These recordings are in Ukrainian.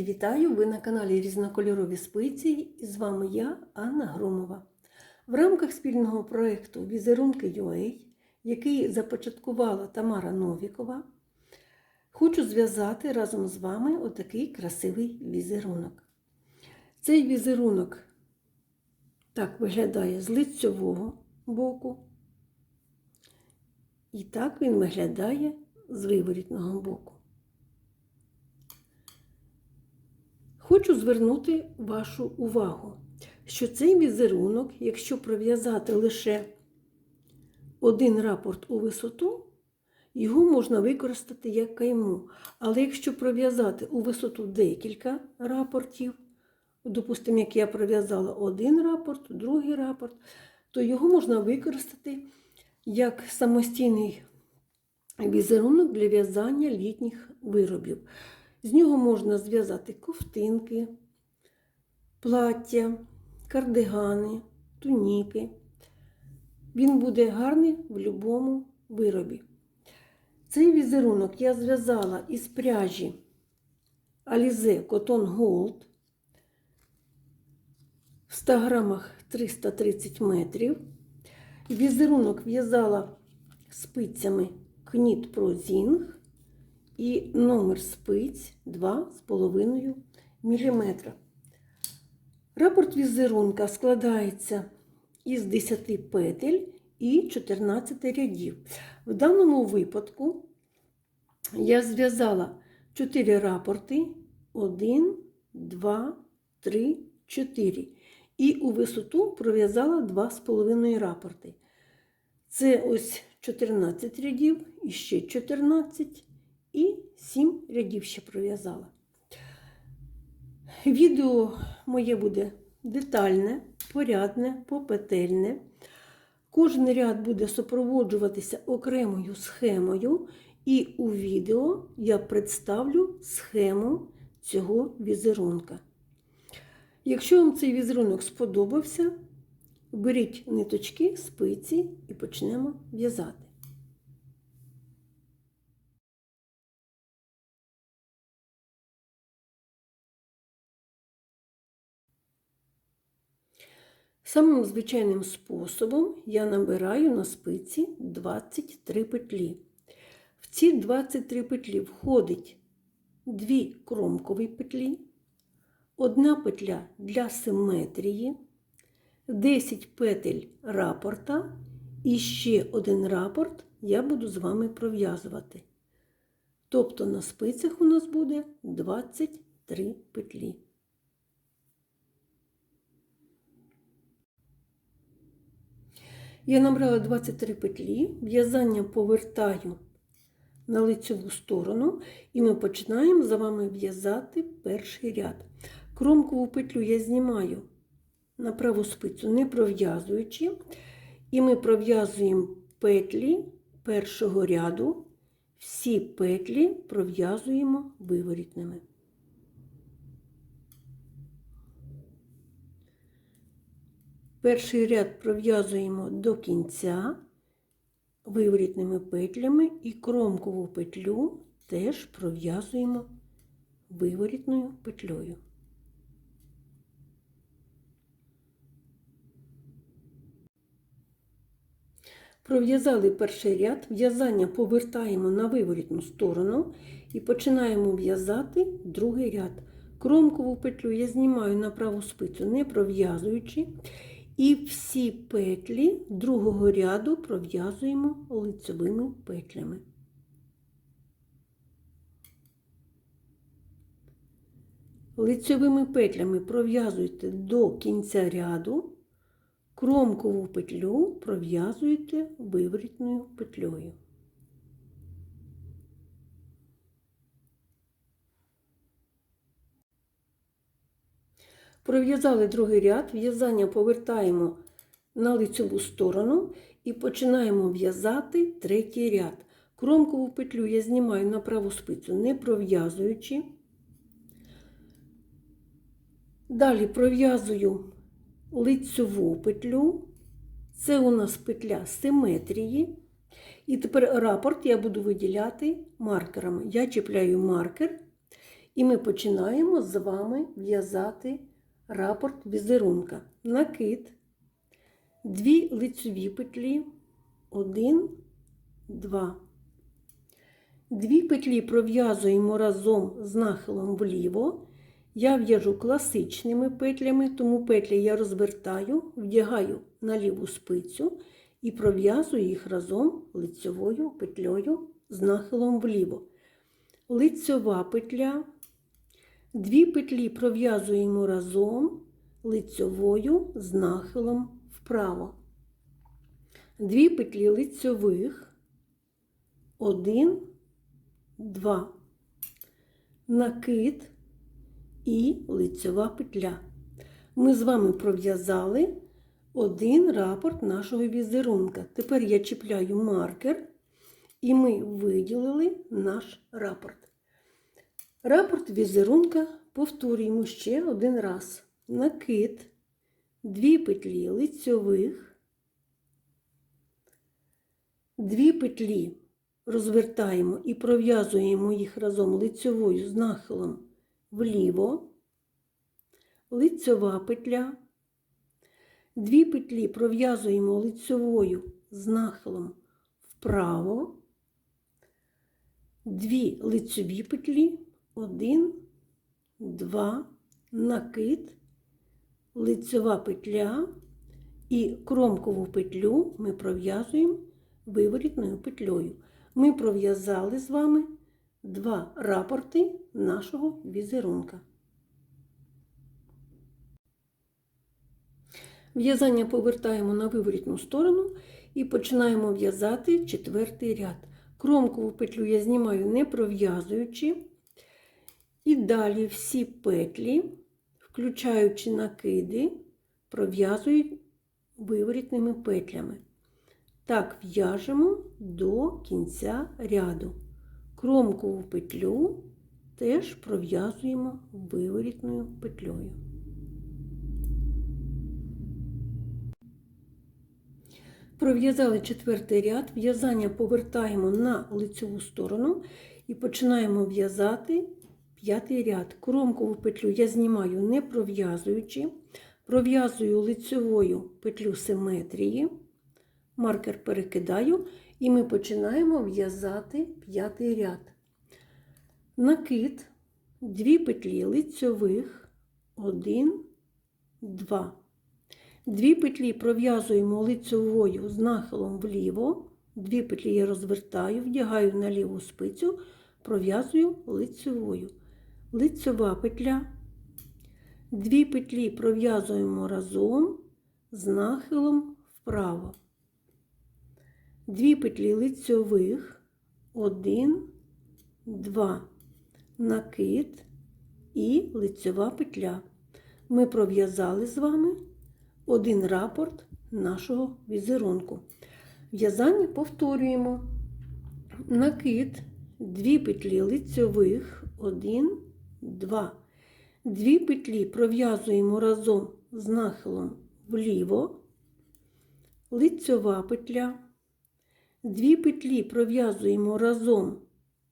Друзі, вітаю! Ви на каналі Різнокольорові спиці і з вами я, Анна Громова. В рамках спільного проєкту Візерунки UA, який започаткувала Тамара Новікова, хочу зв'язати разом з вами отакий красивий візерунок. Цей візерунок так виглядає з лицьового боку. І так він виглядає з виворітного боку. Хочу звернути вашу увагу, що цей візерунок, якщо пров'язати лише один рапорт у висоту, його можна використати як кайму. Але якщо пров'язати у висоту декілька рапортів, допустимо, як я пров'язала один рапорт, другий рапорт, то його можна використати як самостійний візерунок для в'язання літніх виробів. З нього можна зв'язати ковтинки, плаття, кардигани, туніки. Він буде гарний в будь-якому виробі. Цей візерунок я зв'язала із пряжі Alize Cotton Gold в 100 грамах 330 метрів. Візерунок в'язала спицями Knit Pro Zing і номер спиць 2,5 мм. Рапорт візерунка складається із 10 петель і 14 рядів. В даному випадку я зв'язала 4 рапорти 1, 2, 3, 4. І у висоту пров'язала 2,5 рапорти. Це ось 14 рядів і ще 14 і 7 рядів ще пров'язала. Відео моє буде детальне, порядне, попетельне. Кожен ряд буде супроводжуватися окремою схемою, і у відео я представлю схему цього візерунка. Якщо вам цей візерунок сподобався, беріть ниточки, спиці і почнемо в'язати. Самим звичайним способом я набираю на спиці 23 петлі. В ці 23 петлі входить 2 кромкові петлі, одна петля для симетрії, 10 петель рапорта і ще один рапорт я буду з вами пров'язувати. Тобто на спицях у нас буде 23 петлі. Я набрала 23 петлі, в'язання повертаю на лицеву сторону, і ми починаємо за вами в'язати перший ряд. Кромкову петлю я знімаю на праву спицю, не пров'язуючи, і ми пров'язуємо петлі першого ряду, всі петлі пров'язуємо виворітними. Перший ряд пров'язуємо до кінця виворітними петлями і кромкову петлю теж пров'язуємо виворітною петлею. Пров'язали перший ряд, в'язання повертаємо на виворітну сторону і починаємо в'язати другий ряд. Кромкову петлю я знімаю на праву спицю, не пров'язуючи. І всі петлі другого ряду пров'язуємо лицевими петлями. Лицевими петлями пров'язуйте до кінця ряду, кромкову петлю пров'язуєте виворітною петлею. Пров'язали другий ряд, в'язання повертаємо на лицеву сторону і починаємо в'язати третій ряд. Кромкову петлю я знімаю на праву спицю, не пров'язуючи. Далі пров'язую лицеву петлю. Це у нас петля симетрії. І тепер рапорт я буду виділяти маркерами. Я чіпляю маркер І ми починаємо з вами в'язати рапорт візерунка. Накид, дві лицеві петлі, один, два. Дві петлі пров'язуємо разом з нахилом вліво. Я в'яжу класичними петлями, тому петлі я розвертаю, вдягаю на ліву спицю і пров'язую їх разом лицьовою петлею з нахилом вліво. Лицьова петля. Дві петлі пров'язуємо разом лицьовою з нахилом вправо. Дві петлі лицьових. Один, два. Накид і лицьова петля. Ми з вами пров'язали один рапорт нашого візерунка. Тепер я чіпляю маркер, і ми виділили наш рапорт. Рапорт візерунка повторюємо ще один раз. Накид, дві петлі лицьових, дві петлі розвертаємо і пров'язуємо їх разом лицьовою з нахилом вліво, лицьова петля, дві петлі пров'язуємо лицьовою з нахилом вправо, дві лицьові петлі, один, два, накид, лицьова петля і кромкову петлю ми пров'язуємо виворітною петлею. Ми пров'язали з вами два рапорти нашого візерунка. В'язання повертаємо на виворітну сторону і починаємо в'язати четвертий ряд. Кромкову петлю я знімаю не пров'язуючи. І далі всі петлі, включаючи накиди, пров'язую виворітними петлями. Так в'яжемо до кінця ряду. Кромкову петлю теж пров'язуємо виворітною петлею. Пров'язали четвертий ряд, в'язання повертаємо на лицеву сторону і починаємо в'язати п'ятий ряд. Кромкову петлю я знімаю не пров'язуючи, пров'язую лицевою петлю симетрії, маркер перекидаю, і ми починаємо в'язати п'ятий ряд. Накид, дві петлі лицьових, один, два. Дві петлі пров'язуємо лицьовою з нахилом вліво, дві петлі я розвертаю, вдягаю на ліву спицю, пров'язую лицьовою. Лицьова петля. Дві петлі пров'язуємо разом з нахилом вправо. Дві петлі лицьових, один, два, накид і лицьова петля. Ми пров'язали з вами один рапорт нашого візерунку. В'язання повторюємо. Накид, дві петлі лицьових, один, два. Дві петлі пров'язуємо разом з нахилом вліво, лицьова петля. Дві петлі пров'язуємо разом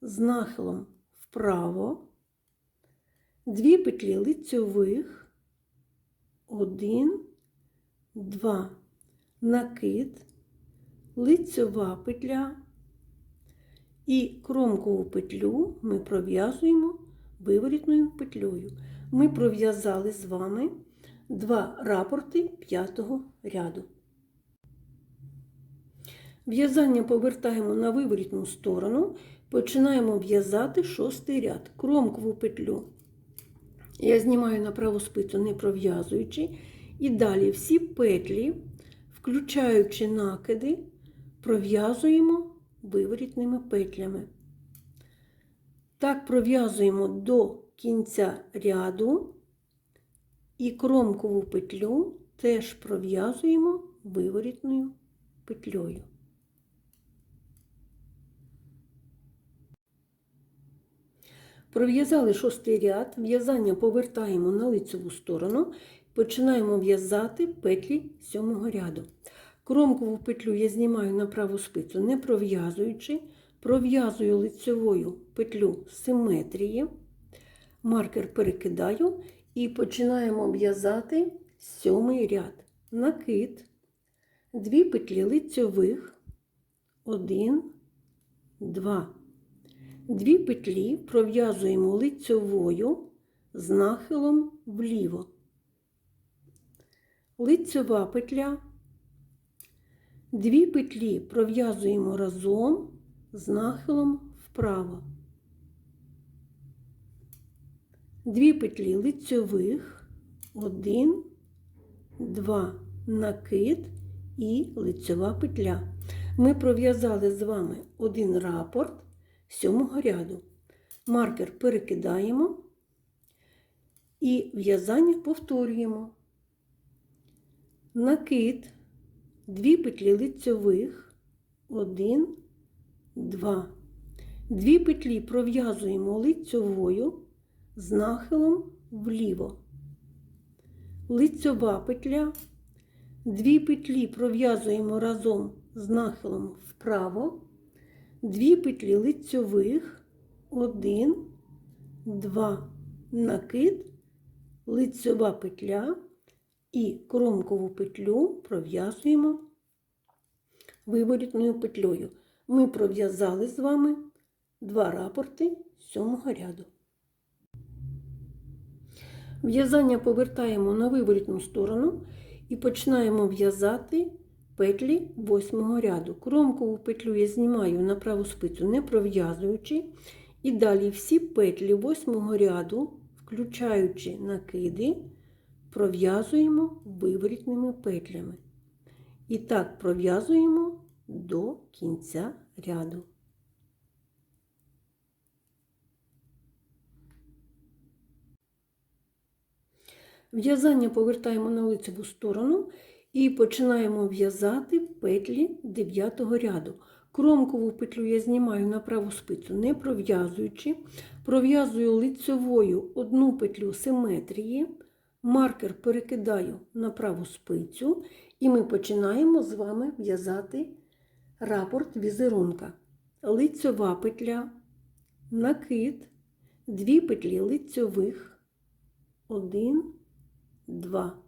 з нахилом вправо, дві петлі лицьових, один, два, накид, лицьова петля. І кромкову петлю ми пров'язуємо виворітною петлею. Ми пров'язали з вами два рапорти п'ятого ряду. В'язання повертаємо на виворітну сторону, починаємо в'язати шостий ряд, кромкову петлю. Я знімаю на праву спицю, не пров'язуючи, і далі всі петлі, включаючи накиди, пров'язуємо виворітними петлями. Так пров'язуємо до кінця ряду і кромкову петлю теж пров'язуємо виворітною петлею. Пров'язали шостий ряд, в'язання повертаємо на лицеву сторону, починаємо в'язати петлі сьомого ряду. Кромкову петлю я знімаю на праву спицю, не пров'язуючи, пров'язую лицевою петлю симетрії, Маркер перекидаю і починаємо в'язати сьомий ряд. Накид, дві петлі лицьових, один, два. Дві петлі пров'язуємо лицьовою з нахилом вліво. Лицьова петля. Дві петлі пров'язуємо разом з нахилом вправо. Дві петлі лицьових, один, два, накид і лицьова петля. Ми пров'язали з вами один рапорт сьомого ряду. Маркер перекидаємо і в'язання повторюємо. Накид, дві петлі лицьових, один, два. Дві петлі пров'язуємо лицьовою з нахилом вліво. Лицьова петля. Дві петлі пров'язуємо разом з нахилом вправо. Дві петлі лицьових, один, два, накид, лицьова петля і кромкову петлю пров'язуємо виворітною петлею. Ми пров'язали з вами два рапорти сьомого ряду. В'язання повертаємо на виворітну сторону і починаємо в'язати петлі восьмого ряду. Кромкову петлю я знімаю на праву спицю, не пров'язуючи. І далі всі петлі восьмого ряду, включаючи накиди, пров'язуємо виворітними петлями. І так пров'язуємо до кінця ряду. В'язання повертаємо на лицеву сторону і починаємо в'язати петлі 9 ряду. Кромкову петлю я знімаю на праву спицю, не пров'язуючи, пров'язую лицьовою одну петлю симетрії, маркер перекидаю на праву спицю, і ми починаємо з вами в'язати рапорт візерунка. Лицьова петля, накид, дві петлі лицьових, один, два.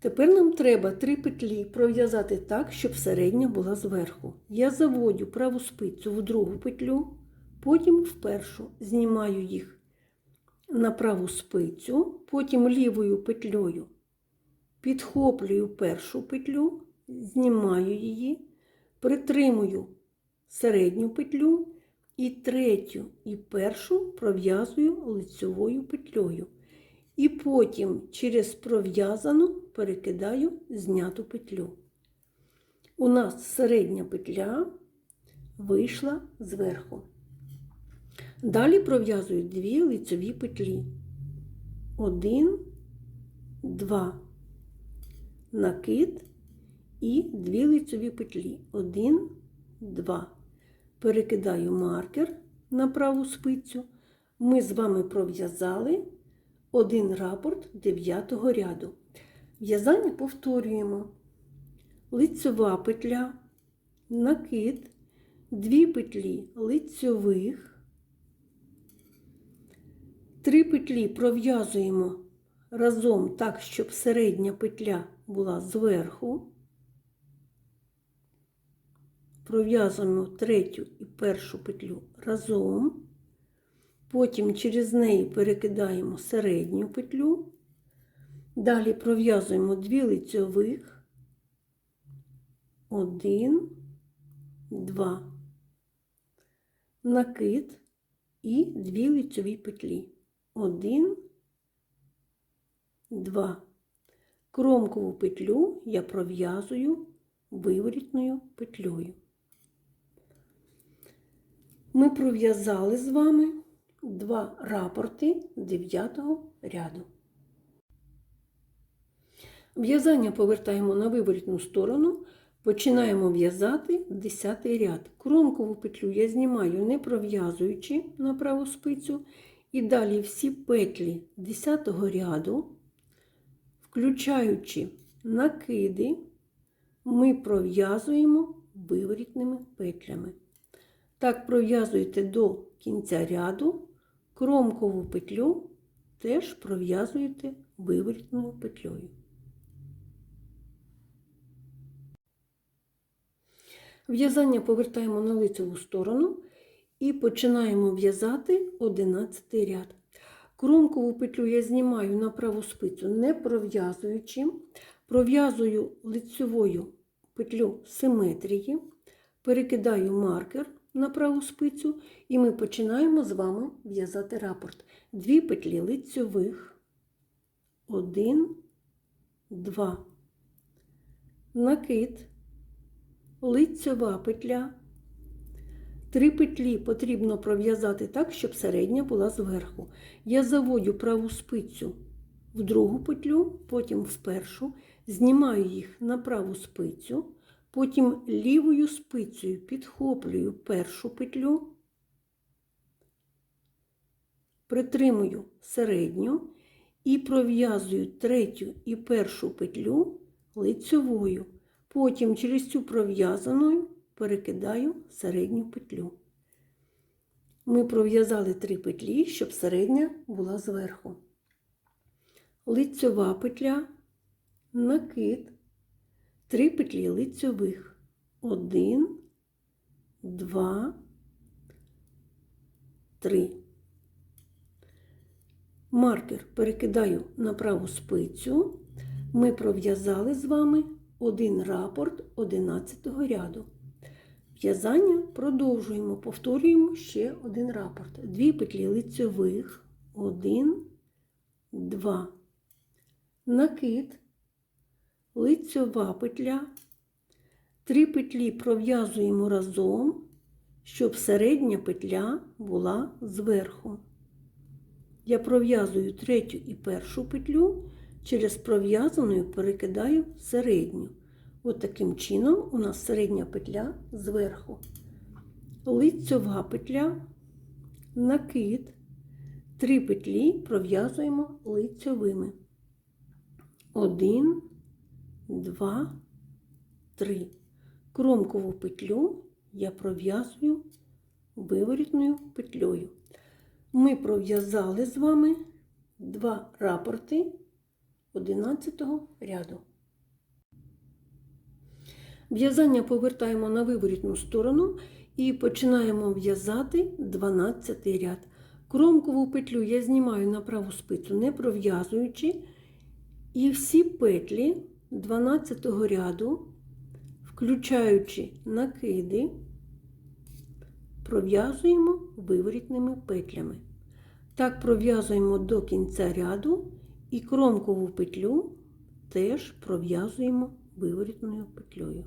Тепер нам треба три петлі пров'язати так, щоб середня була зверху. Я заводю праву спицю в другу петлю, потім в першу, знімаю їх на праву спицю, потім лівою петлею підхоплюю першу петлю, знімаю її, притримую середню петлю і третю і першу пров'язую лицьовою петлею. І потім через пров'язану перекидаю зняту петлю. У нас середня петля вийшла зверху. Далі пров'язую дві лицеві петлі. Один, два, накид і дві лицеві петлі. Один, два. Перекидаю маркер на праву спицю. Ми з вами пров'язали один рапорт 9 ряду. В'язання повторюємо. Лицьова петля, накид, дві петлі лицьових, три петлі пров'язуємо разом так, щоб середня петля була зверху. Пров'язуємо третю і першу петлю разом. Потім через неї перекидаємо середню петлю. Далі пров'язуємо дві лицьових, один, два, накид і дві лицьові петлі. Один, два. Кромкову петлю я пров'язую виворітною петлею. Ми пров'язали з вами два рапорти 9 ряду. В'язання повертаємо на виворітну сторону, починаємо в'язати 10 ряд. Кромкову петлю я знімаю, не пров'язуючи на праву спицю, і далі всі петлі 10 ряду, включаючи накиди, ми пров'язуємо виворітними петлями. Так пров'язуйте до кінця ряду Кромкову петлю теж пров'язуєте виворітною петлею. В'язання повертаємо на лицеву сторону і починаємо в'язати 11 ряд. Кромкову петлю я знімаю на праву спицю, не пров'язуючи, пров'язую лицевою петлю симетрії, перекидаю маркер на праву спицю, і ми починаємо з вами в'язати рапорт. Дві петлі лицьових, один, два, накид, лицьова петля. Три петлі потрібно пров'язати так, щоб середня була зверху. Я заводю праву спицю в другу петлю, потім в першу, знімаю їх на праву спицю, потім лівою спицею підхоплюю першу петлю, притримую середню і пров'язую третю і першу петлю лицьовою. Потім через цю пров'язаною перекидаю середню петлю. Ми пров'язали три петлі, щоб середня була зверху. Лицьова петля, накид, три петлі лицьових. Один, два, три. Маркер перекидаю на праву спицю. Ми пров'язали з вами один рапорт 11 ряду. В'язання продовжуємо, повторюємо ще один рапорт. Дві петлі лицьових, один, два. Накид, лицьова петля. Три петлі пров'язуємо разом, щоб середня петля була зверху. Я пров'язую третю і першу петлю, через пров'язану перекидаю середню. От таким чином у нас середня петля зверху. Лицьова петля, накид, три петлі пров'язуємо лицьовими. Один, два, три. Кромкову петлю я пров'язую виворітною петлею. Ми пров'язали з вами два рапорти 11 ряду. В'язання повертаємо на виворітну сторону і починаємо в'язати 12 ряд. Кромкову петлю я знімаю на праву спицю, не пров'язуючи, і всі петлі 12 ряду, включаючи накиди, пров'язуємо виворітними петлями. Так пров'язуємо до кінця ряду і кромкову петлю теж пров'язуємо виворітною петлею.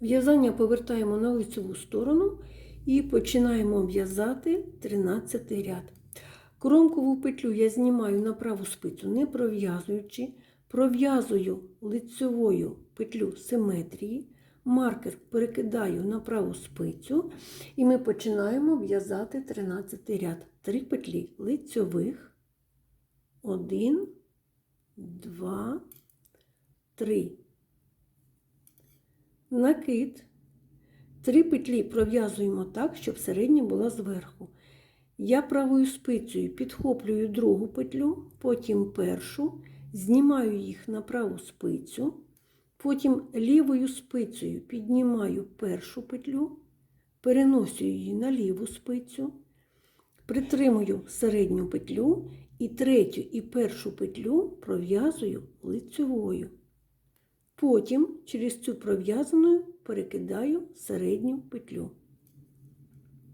В'язання повертаємо на лицеву сторону і починаємо в'язати 13 ряд. Кромкову петлю я знімаю на праву спицю, не пров'язуючи, пров'язую лицевою петлю симетрії, маркер перекидаю на праву спицю, і ми починаємо в'язати 13 ряд. Три петлі лицьових, 1, 2, 3 накид. Три петлі пров'язуємо так, щоб середня була зверху. Я правою спицею підхоплюю другу петлю, потім першу, знімаю їх на праву спицю, потім лівою спицею піднімаю першу петлю, переношу її на ліву спицю, притримую середню петлю і третю і першу петлю пров'язую лицевою. Потім через цю пров'язану перекидаю середню петлю.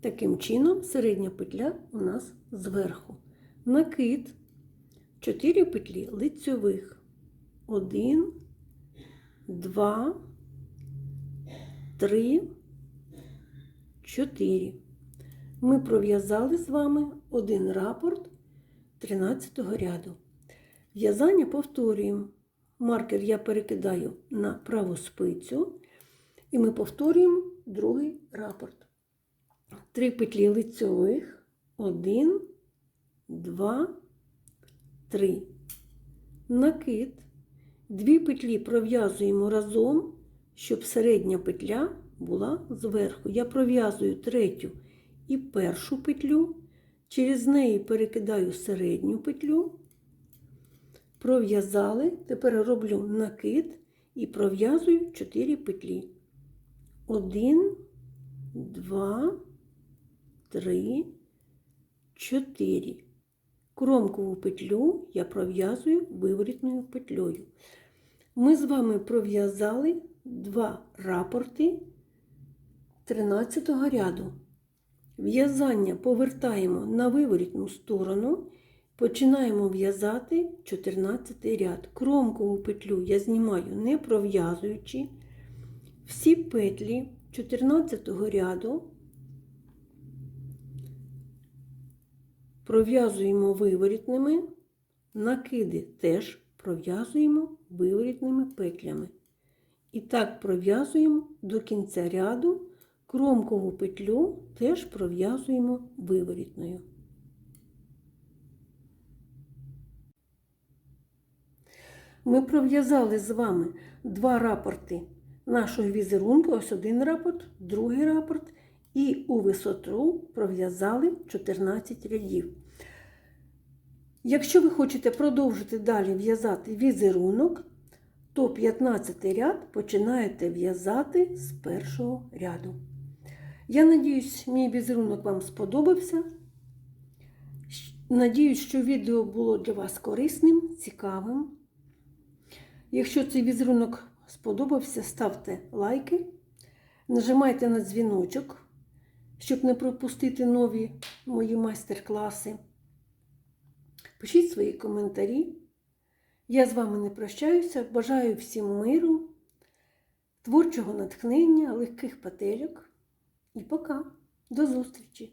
Таким чином, середня петля у нас зверху. Накид 4 петлі лицьових. 1, 2, 3, 4. Ми пров'язали з вами один рапорт 13 ряду. В'язання повторюємо. Маркер я перекидаю на праву спицю, і ми повторюємо другий рапорт. Три петлі лицьових, один, два, три. Накид. Дві петлі пров'язуємо разом, щоб середня петля була зверху. Я пров'язую третю і першу петлю, через неї перекидаю середню петлю, пров'язали, тепер роблю накид і пров'язую 4 петлі. 1, 2, 3, 4. Кромкову петлю я пров'язую виворітною петлею. Ми з вами пров'язали два рапорти 13 ряду. В'язання повертаємо на виворітну сторону, починаємо в'язати 14 ряд. Кромкову петлю я знімаю не пров'язуючи. Всі петлі 14 ряду пров'язуємо виворітними, накиди теж пров'язуємо виворітними петлями. І так пров'язуємо до кінця ряду, кромкову петлю теж пров'язуємо виворітною. Ми пров'язали з вами два рапорти нашого візерунку, ось один рапорт, другий рапорт, і у висоту пров'язали 14 рядів. Якщо ви хочете продовжити далі в'язати візерунок, то 15 ряд починаєте в'язати з першого ряду. Я надіюсь, мій візерунок вам сподобався. Надіюсь, що відео було для вас корисним, цікавим. Якщо цей візерунок сподобався, ставте лайки, нажимайте на дзвіночок, щоб не пропустити нові мої майстер-класи. Пишіть свої коментарі. Я з вами не прощаюся. Бажаю всім миру, творчого натхнення, легких петельок. І пока. До зустрічі!